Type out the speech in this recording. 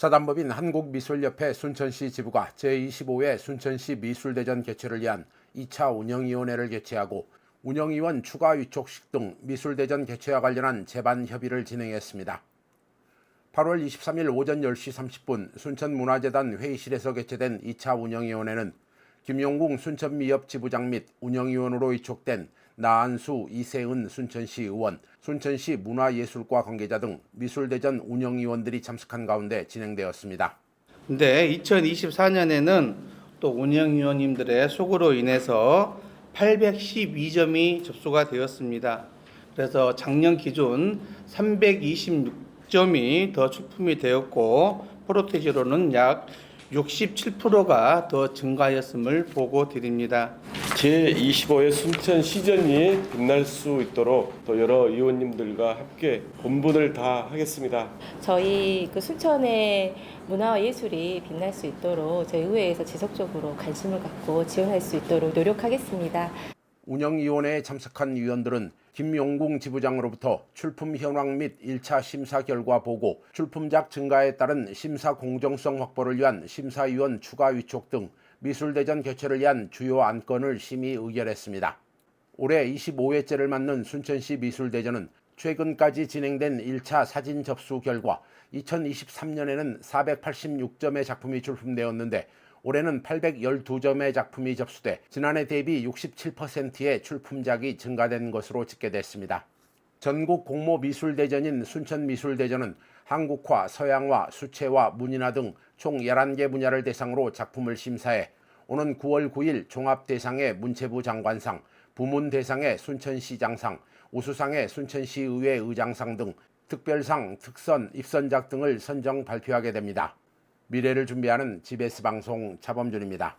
사단법인 한국미술협회 순천시 지부가 제25회 순천시 미술대전 개최를 위한 2차 운영위원회를 개최하고 운영위원 추가 위촉식 등 미술대전 개최와 관련한 제반 협의를 진행했습니다. 8월 23일 오전 10시 30분 순천문화재단 회의실에서 개최된 2차 운영위원회는 김용궁 순천미협 지부장 및 운영위원으로 위촉된 나안수 이세은 순천시 의원, 순천시 문화예술과 관계자 등 미술대전 운영위원들이 참석한 가운데 진행되었습니다. 근데 2024년에는 또 운영위원님들의 소구로 인해서 812점이 접수가 되었습니다. 그래서 작년 기준 326점이 더 출품이 되었고 프로테지로는 약 67%가 더 증가하였음을 보고 드립니다. 제25회 순천 시전이 빛날 수 있도록 또 여러 의원님들과 함께 본분을 다 하겠습니다. 저희 그 순천의 문화와 예술이 빛날 수 있도록 저희 의회에서 지속적으로 관심을 갖고 지원할 수 있도록 노력하겠습니다. 운영위원회에 참석한 위원들은 김용궁 지부장으로부터 출품 현황 및 1차 심사 결과 보고, 출품작 증가에 따른 심사 공정성 확보를 위한 심사위원 추가 위촉 등 미술대전 개최를 위한 주요 안건을 심의 의결했습니다. 올해 25회째를 맞는 순천시 미술대전은 최근까지 진행된 1차 사진 접수 결과 2023년에는 486점의 작품이 출품되었는데 올해는 812점의 작품이 접수돼 지난해 대비 67%의 출품작이 증가된 것으로 집계됐습니다. 전국 공모 미술대전인 순천미술대전은 한국화, 서양화, 수채화, 문인화 등 총 11개 분야를 대상으로 작품을 심사해 오는 9월 9일 종합대상의 문체부 장관상, 부문대상의 순천시장상, 우수상의 순천시의회 의장상 등 특별상, 특선, 입선작 등을 선정 발표하게 됩니다. 미래를 준비하는 GBS 방송 차범준입니다.